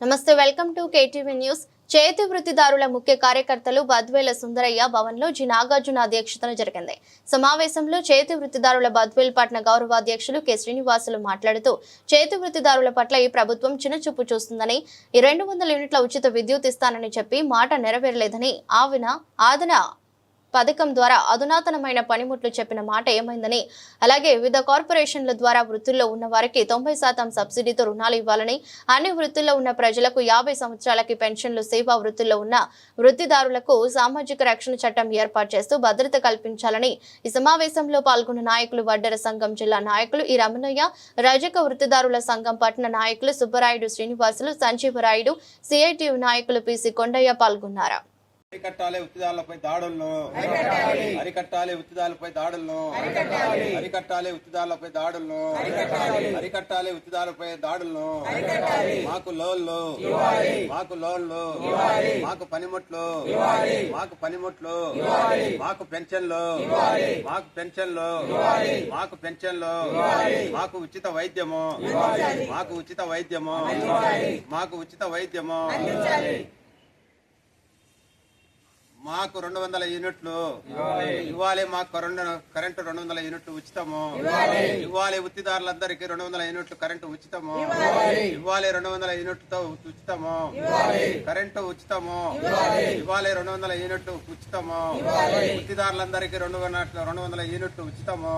నమస్తే welcome to KTV news. చేతి వృత్తిదారుల ముఖ్య కార్యకర్తలు బద్వేల సుందరయ్య భవన్లో జి నాగార్జున అధ్యక్షతన జరిగింది. సమావేశంలో చేతి వృత్తిదారుల బద్వేల్ పట్న గౌరవాధ్యక్షులు కె. శ్రీనివాసులు మాట్లాడుతూ చేతి వృత్తిదారుల పట్ల ఈ ప్రభుత్వం చిన్నచూపు చూస్తుందని ఈ రెండు వందల యూనిట్ల ఉచిత విద్యుత్ ఇస్తానని చెప్పి మాట నెరవేరలేదని ఆవిన ఆదన పథకం ద్వారా అధునాతనమైన పనిముట్లు చెప్పిన మాట ఏమైందని అలాగే వివిధ కార్పొరేషన్ల ద్వారా వృత్తుల్లో ఉన్న వారికి తొంభై శాతం సబ్సిడీతో రుణాలు ఇవ్వాలని అన్ని వృత్తుల్లో ఉన్న ప్రజలకు యాభై సంవత్సరాలకి పెన్షన్లు సేవా వృత్తుల్లో ఉన్న వృత్తిదారులకు సామాజిక రక్షణ చట్టం ఏర్పాటు చేస్తూ భద్రత కల్పించాలని ఈ సమావేశంలో పాల్గొన్న నాయకులు వడ్డెర సంఘం జిల్లా నాయకులు ఈ రమణయ్య రజక వృత్తిదారుల సంఘం పట్టణ నాయకులు సుబ్బరాయుడు శ్రీనివాసులు సంజీవరాయుడు సిఐటియు నాయకులు పిసి కొండయ్య పాల్గొన్నారు. అరికట్టాలి ఉత్తిదారులపై దాడులను. అరికట్టాలి. ఉత్తిదారులపై దాడులను. అరికట్టాలి. ఉత్తిదారులపై దాడులను. అరికట్టాలి. ఉత్తిదారులపై దాడులను. మాకు లోన్లు. మాకు లోన్లు. మాకు పనిముట్లు. మాకు పనిముట్లు. మాకు పెన్షన్లు. మాకు పెన్షన్లు. మాకు పెన్షన్లు. మాకు ఉచిత వైద్యము. మాకు ఉచిత వైద్యము. మాకు ఉచిత వైద్యము. మాకు రెండు వందల యూనిట్లు. ఇవ్వాలి. మాకు కరెంటు కరెంటు రెండు వందల యూనిట్లు ఉచితము. ఇవ్వాలి. ఉత్తిదారులందరికీ రెండు వందల యూనిట్లు కరెంటు ఉచితము. ఇవ్వాలి. రెండు వందల యూనిట్లతో ఉచితము. కరెంటు ఉచితము. ఇవ్వాలి. రెండు వందల యూనిట్లు ఉచితము. ఉత్తిదారులందరికీ రెండు వందల రెండు వందల యూనిట్లు ఉచితము.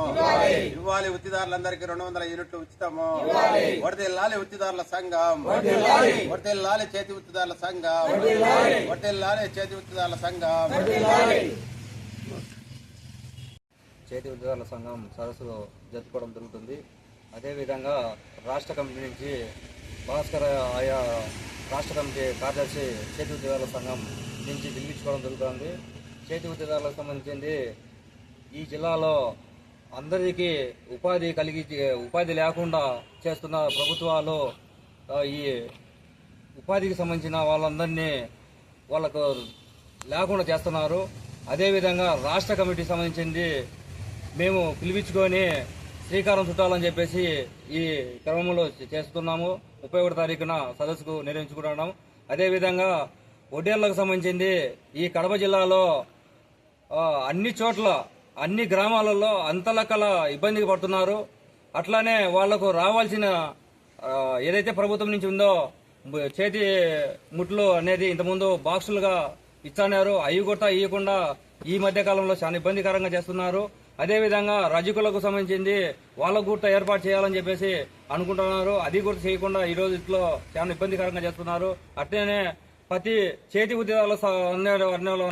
ఇవ్వాలి. ఉత్తిదారులందరికీ రెండు వందల యూనిట్లు ఉచితము. వరదెల్లాలి ఉత్తిదారుల సంఘం. వరదెల్లాలి. చేతి ఉత్తిదారుల సంఘం. వరదెల్లాలి చేతి ఉత్తిదారుల సంఘం. చేతి ఉద్యోగాల సంఘం సరస్సులో జరుపుకోవడం జరుగుతుంది. అదేవిధంగా రాష్ట్ర కమిటీ నుంచి భాస్కర్ ఆయా రాష్ట్ర కమిటీ కార్యదర్శి చేతి ఉద్యోగాల సంఘం నుంచి పిలిపించుకోవడం జరుగుతుంది. చేతి ఉద్యోగాలకు సంబంధించింది ఈ జిల్లాలో అందరికీ ఉపాధి కలిగి ఉపాధి లేకుండా చేస్తున్న ప్రభుత్వాలు ఈ ఉపాధికి సంబంధించిన వాళ్ళందరినీ వాళ్ళకు లేకుండా చేస్తున్నారు. అదేవిధంగా రాష్ట్ర కమిటీకి సంబంధించింది మేము పిలిపించుకొని శ్రీకారం చుట్టాలని చెప్పేసి ఈ క్రమంలో చేస్తున్నాము. ముప్పై ఒకటి తారీఖున సదస్సుకు నిర్వహించుకుంటున్నాము అదేవిధంగా ఒడ్డేళ్ళకు సంబంధించింది ఈ కడప జిల్లాలో అన్ని చోట్ల అన్ని గ్రామాలలో అంతలకల ఇబ్బందికి పడుతున్నారు. అట్లానే వాళ్ళకు రావాల్సిన ఏదైతే ప్రభుత్వం నుంచి ఉందో చేతి ముట్లు అనేది ఇంతకుముందు బాక్సులుగా ఇచ్చన్నారు అవి కూడా ఇవ్వకుండా ఈ మధ్య కాలంలో చాలా ఇబ్బందికరంగా చేస్తున్నారు. అదేవిధంగా రజకులకు సంబంధించింది వాళ్ళకు కూడా ఏర్పాటు చేయాలని చెప్పేసి అనుకుంటున్నారు. అది కూడా చేయకుండా ఈ రోజులో చాలా ఇబ్బందికరంగా చేస్తున్నారు. అట్లనే ప్రతి చేతి ఉద్యోగాల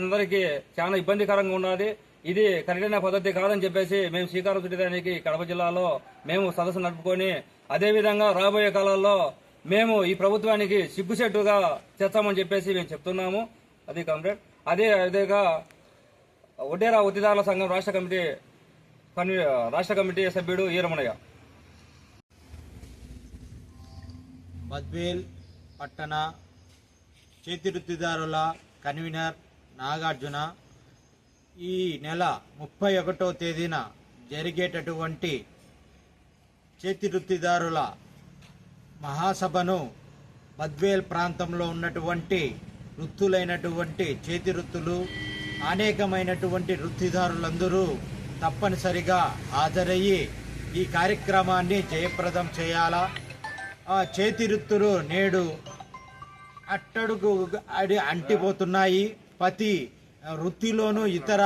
అందరికీ చాలా ఇబ్బందికరంగా ఉన్నది. ఇది కరెక్టైన పద్ధతి కాదని చెప్పేసి మేము శ్రీకారం చుట్టడానికి కడప జిల్లాలో మేము సదస్సు నడుపుకొని అదేవిధంగా రాబోయే కాలాల్లో మేము ఈ ప్రభుత్వానికి సిగ్గుసెట్టుగా చేస్తామని చెప్పేసి మేము చెప్తున్నాము. అది కామ్రేడ్. అదే అదేగా ఒడ్డేరా ఉత్తిదారుల సంఘం రాష్ట్ర కమిటీ కన్వీ రాష్ట్ర కమిటీ సభ్యుడు ఈరమణయ్య. బద్వేల్ పట్టణ చేతివృత్తిదారుల కన్వీనర్ నాగార్జున ఈ నెల ముప్పై ఒకటో తేదీన జరిగేటటువంటి చేతివృత్తిదారుల మహాసభను బద్వేల్ ప్రాంతంలో ఉన్నటువంటి వృత్తులైనటువంటి చేతి వృత్తులు అనేకమైనటువంటి వృత్తిదారులందరూ తప్పనిసరిగా హాజరయ్యి ఈ కార్యక్రమాన్ని జయప్రదం చేయాలా? ఆ చేతి వృత్తులు నేడు అట్టడుగు అడి అంటిపోతున్నాయి. ప్రతి వృత్తిలోనూ ఇతర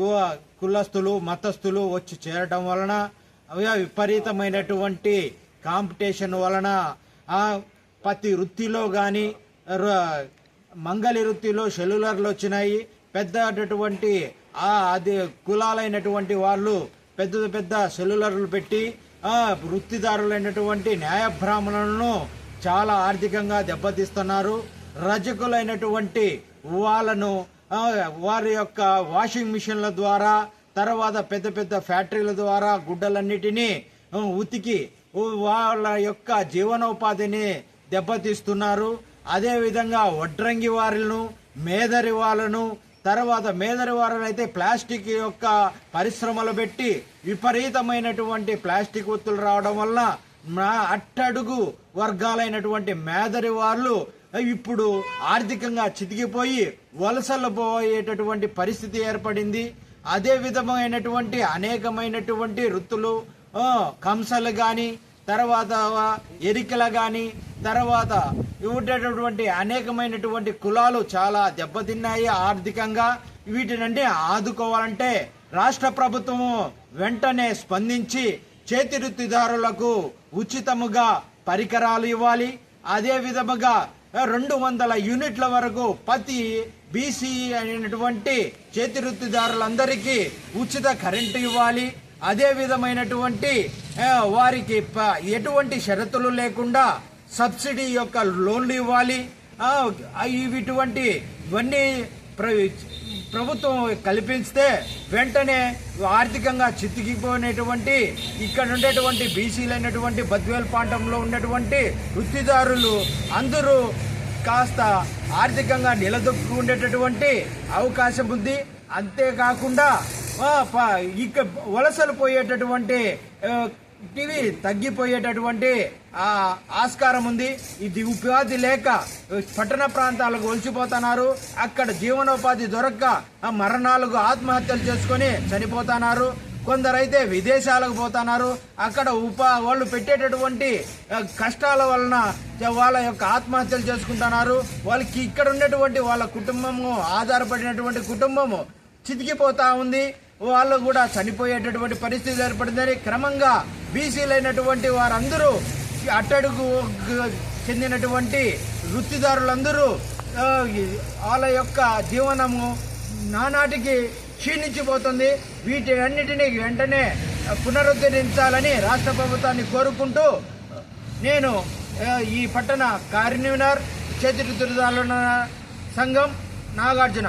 కు- కులస్తులు మతస్థులు వచ్చి చేరటం వలన అవి విపరీతమైనటువంటి కాంపిటీషన్ వలన ప్రతి వృత్తిలో కానీ మంగళిరుత్తిలో సెల్యులర్లు వచ్చినాయి. పెద్దటువంటి అది కులాలైనటువంటి వాళ్ళు పెద్ద పెద్ద సెల్యులర్లు పెట్టి వృత్తిదారులైనటువంటి న్యాయబ్రాహ్మణులను చాలా ఆర్థికంగా దెబ్బతీస్తున్నారు. రజకులైనటువంటి వాళ్ళను వారి యొక్క వాషింగ్ మిషన్ల ద్వారా తర్వాత పెద్ద పెద్ద ఫ్యాక్టరీల ద్వారా గుడ్డలన్నిటినీ ఉతికి వాళ్ళ యొక్క జీవనోపాధిని దెబ్బతీస్తున్నారు. అదేవిధంగా వడ్రంగి వారిలను మేదరి వాళ్ళను తర్వాత మేదరి వారిని అయితే ప్లాస్టిక్ యొక్క పరిశ్రమలు పెట్టి విపరీతమైనటువంటి ప్లాస్టిక్ ఒత్తులు రావడం వల్ల మా అట్టడుగు వర్గాలైనటువంటి మేదరి వాళ్ళు ఇప్పుడు ఆర్థికంగా చితికిపోయి వలసలు పోయేటటువంటి పరిస్థితి ఏర్పడింది. అదే విధమైనటువంటి అనేకమైనటువంటి వృత్తులు కంసలు కానీ తర్వాత ఎరికల కానీ తర్వాత ఉండేటటువంటి అనేకమైనటువంటి కులాలు చాలా దెబ్బతిన్నాయి ఆర్థికంగా. వీటినంటే ఆదుకోవాలంటే రాష్ట్ర ప్రభుత్వము వెంటనే స్పందించి చేతి వృత్తిదారులకు ఉచితముగా పరికరాలు ఇవ్వాలి. అదే విధముగా రెండు వందల యూనిట్ల వరకు ప్రతి బీసీ అయినటువంటి చేతి వృత్తిదారులందరికీ ఉచిత కరెంటు ఇవ్వాలి. అదే విధమైనటువంటి వారికి ప- ఎటువంటి షరతులు లేకుండా సబ్సిడీ యొక్క లోన్లు ఇవ్వాలి. ఇవి ఇటువంటి ఇవన్నీ ప్ర- ప్రభుత్వం కల్పిస్తే వెంటనే ఆర్థికంగా చితికిపోయినటువంటి ఇక్కడ ఉండేటువంటి బీసీలైనటువంటి బద్వేల్ ప్రాంతంలో ఉన్నటువంటి వృత్తిదారులు అందరూ కాస్త ఆర్థికంగా నిలదొక్కుండేటటువంటి అవకాశం ఉంది. అంతేకాకుండా ఇక వలసలు పోయేటటువంటి టీవీ తగ్గిపోయేటటువంటి ఆ ఆస్కారం ఉంది. ఇది ఉపాధి లేక పట్టణ ప్రాంతాలకు ఒలిచిపోతున్నారు అక్కడ జీవనోపాధి దొరక్క ఆ మరణాలకు ఆత్మహత్యలు చేసుకొని చనిపోతున్నారు. కొందరైతే విదేశాలకు పోతున్నారు. అక్కడ ఉపా వాళ్ళు పెట్టేటటువంటి కష్టాల వలన వాళ్ళ యొక్క ఆత్మహత్యలు చేసుకుంటున్నారు. వాళ్ళకి ఇక్కడ ఉన్నటువంటి వాళ్ళ కుటుంబము ఆధారపడినటువంటి కుటుంబము చితికిపోతా ఉంది. వాళ్ళు కూడా చనిపోయేటటువంటి పరిస్థితి ఏర్పడిందని క్రమంగా బీసీలైనటువంటి వారందరూ అట్టడుగు చెందినటువంటి వృత్తిదారులందరూ వాళ్ళ యొక్క జీవనము నానాటికి క్షీణించిపోతుంది. వీటన్నిటిని వెంటనే పునరుద్ధరించాలని రాష్ట్ర ప్రభుత్వాన్ని కోరుకుంటూ నేను ఈ పట్టణ కార్యనివనర్ చేతి సంఘం నాగార్జున.